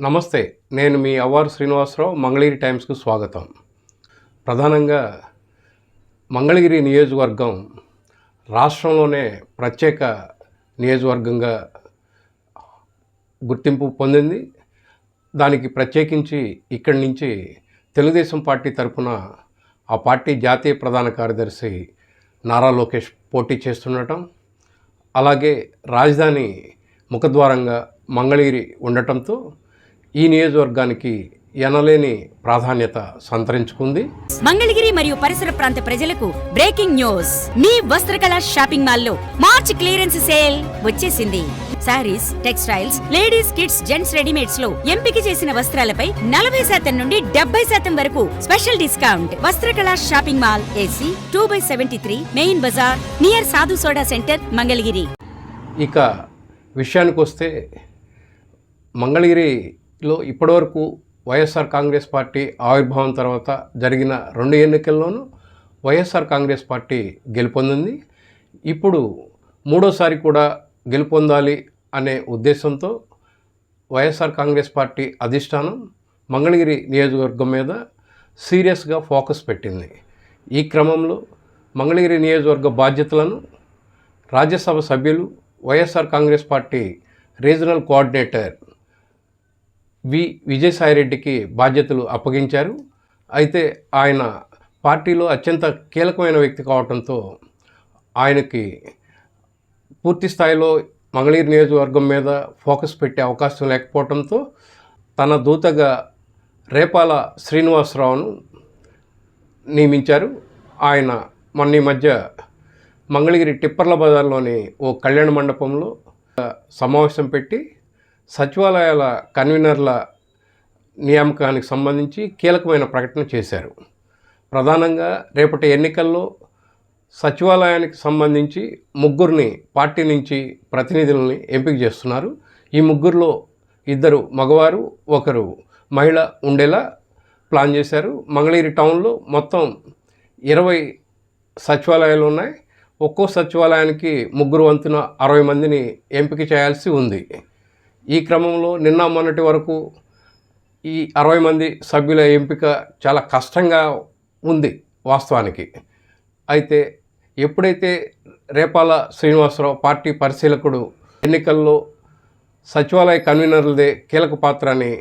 నమస్తే నేను మీ అవ్వారు శ్రీనివాసరావు మంగళగిరి టైమ్స్కు స్వాగతం. ప్రధానంగా మంగళగిరి నియోజకవర్గం రాష్ట్రంలోనే ప్రత్యేక నియోజకవర్గంగా గుర్తింపు పొందింది. దానికి ప్రత్యేకించి ఇక్కడి నుంచి తెలుగుదేశం పార్టీ తరఫున ఆ పార్టీ జాతీయ ప్రధాన కార్యదర్శి నారా లోకేష్ పోటీ చేస్తుండటం అలాగే రాజధాని ముఖద్వారంగా మంగళగిరి ఉండటంతో ఈ నియోజకవర్గానికి ఎనలేని ప్రాధాన్యత సంతరించుకుంది. మంగళగిరి మరియు పరిసర ప్రాంత ప్రజలకు బ్రేకింగ్ న్యూస్. మీ వస్త్రకళ షాపింగ్ మాల్లో మార్చ్ క్లియరెన్స్ సేల్ వచ్చేసింది. Sarees textiles ladies kids gents రెడీమేడ్స్లో ఎంపిక చేసిన వస్త్రాలపై నలభై శాతం నుండి డెబ్బై శాతం వరకు special discount. Vastrakala shopping mall AC two by seventy three main Bazar near Sadhu soda centre Mangalagiri. ఇక విషయానికి వస్తే లో ఇప్పటివరకు వైఎస్ఆర్ కాంగ్రెస్ పార్టీ ఆవిర్భావం తర్వాత జరిగిన రెండు ఎన్నికల్లోనూ వైఎస్ఆర్ కాంగ్రెస్ పార్టీ గెలుపొందింది. ఇప్పుడు మూడోసారి కూడా గెలుపొందాలి అనే ఉద్దేశంతో వైఎస్ఆర్ కాంగ్రెస్ పార్టీ అధిష్టానం మంగళగిరి నియోజకవర్గం మీద సీరియస్గా ఫోకస్ పెట్టింది. ఈ క్రమంలో మంగళగిరి నియోజకవర్గ బాధ్యతలను రాజ్యసభ సభ్యులు YSR Congress party regional coordinator V విజయసాయిరెడ్డికి బాధ్యతలు అప్పగించారు. అయితే ఆయన పార్టీలో అత్యంత కీలకమైన వ్యక్తి కావడంతో ఆయనకి పూర్తి స్థాయిలో మంగళగిరి నియోజకవర్గం మీద ఫోకస్ పెట్టే అవకాశం లేకపోవడంతో తన దూతగా రేపాల శ్రీనివాసరావును నియమించారు. ఆయన మొన్న ఈ మధ్య మంగళగిరి టిప్పర్ల బజార్లోని ఓ కళ్యాణ మండపంలో సమావేశం పెట్టి సచివాలయాల కన్వీనర్ల నియామకానికి సంబంధించి కీలకమైన ప్రకటన చేశారు. ప్రధానంగా రేపటి ఎన్నికల్లో సచివాలయానికి సంబంధించి ముగ్గురిని పార్టీ నుంచి ప్రతినిధులని ఎంపిక చేస్తున్నారు. ఈ ముగ్గురులో ఇద్దరు మగవారు ఒకరు మహిళ ఉండేలా ప్లాన్ చేశారు. మంగళగిరి టౌన్లో మొత్తం ఇరవై సచివాలయాలు ఉన్నాయి. ఒక్కో సచివాలయానికి ముగ్గురు వంతున అరవై మందిని ఎంపిక చేయాల్సి ఉంది. ఈ క్రమంలో నిన్న మొన్నటి వరకు ఈ అరవై మంది సభ్యుల ఎంపిక చాలా కష్టంగా ఉంది వాస్తవానికి. అయితే ఎప్పుడైతే రేపాల శ్రీనివాసరావు పార్టీ పరిశీలకుడు ఎన్నికల్లో సచివాలయ కన్వీనర్లదే కీలక పాత్ర అని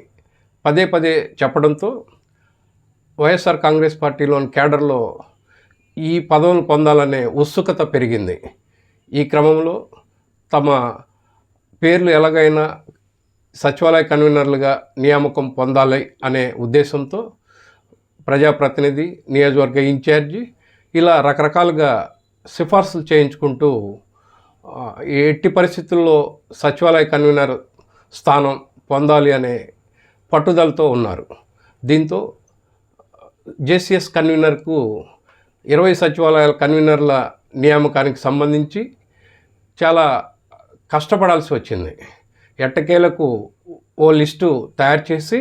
పదే పదే చెప్పడంతో వైఎస్ఆర్ కాంగ్రెస్ పార్టీలోని కేడర్లో ఈ పదవులు పొందాలనే ఉత్సుకత పెరిగింది. ఈ క్రమంలో తమ పేర్లు ఎలాగైనా సచివాలయ కన్వీనర్లుగా నియామకం పొందాలి అనే ఉద్దేశంతో ప్రజాప్రతినిధి నియోజకవర్గ ఇన్ఛార్జి ఇలా రకరకాలుగా సిఫార్సులు చేయించుకుంటూ ఎట్టి పరిస్థితుల్లో సచివాలయ కన్వీనర్ స్థానం పొందాలి అనే పట్టుదలతో ఉన్నారు. దీంతో జేసీఎస్ కన్వీనర్కు ఇరవై సచివాలయాల కన్వీనర్ల నియామకానికి సంబంధించి చాలా కష్టపడాల్సి వచ్చింది. ఎట్టకేలకు ఓ లిస్టు తయారు చేసి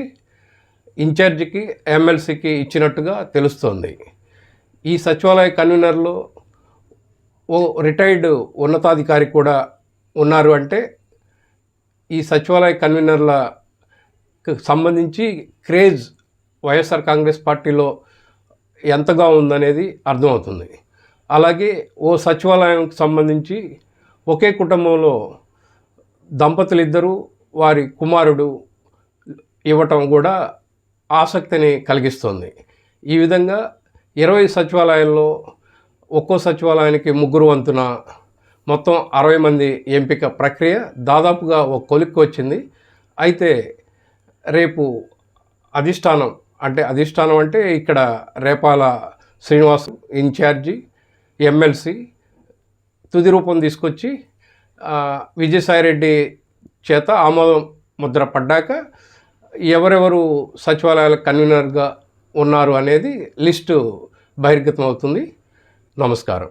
ఇన్ఛార్జికి ఎమ్మెల్సీకి ఇచ్చినట్టుగా తెలుస్తోంది. ఈ సచివాలయ కన్వీనర్లో ఓ రిటైర్డ్ ఉన్నతాధికారి కూడా ఉన్నారు అంటే ఈ సచివాలయ కన్వీనర్లకు సంబంధించి క్రేజ్ వైఎస్ఆర్ కాంగ్రెస్ పార్టీలో ఎంతగా ఉందనేది అర్థమవుతుంది. అలాగే ఓ సచివాలయంకి సంబంధించి ఒకే కుటుంబంలో దంపతులు ఇద్దరు వారి కుమారుడు ఇవ్వటం కూడా ఆసక్తిని కలిగిస్తుంది. ఈ విధంగా ఇరవై సచివాలయాల్లో ఒక్కో సచివాలయానికి ముగ్గురు వంతున మొత్తం అరవై మంది ఎంపిక ప్రక్రియ దాదాపుగా ఒక కొలిక్కి వచ్చింది. అయితే రేపు అధిష్టానం అంటే అధిష్టానం అంటే ఇక్కడ రేపాల శ్రీనివాస్ ఇన్ఛార్జి ఎమ్మెల్సీ తుది రూపం తీసుకొచ్చి విజయసాయిరెడ్డి చేత ఆమోదం ముద్ర పడ్డాక ఎవరెవరు సచివాలయాల కన్వీనర్గా ఉన్నారు అనేది లిస్టు బహిర్గతం అవుతుంది నమస్కారం.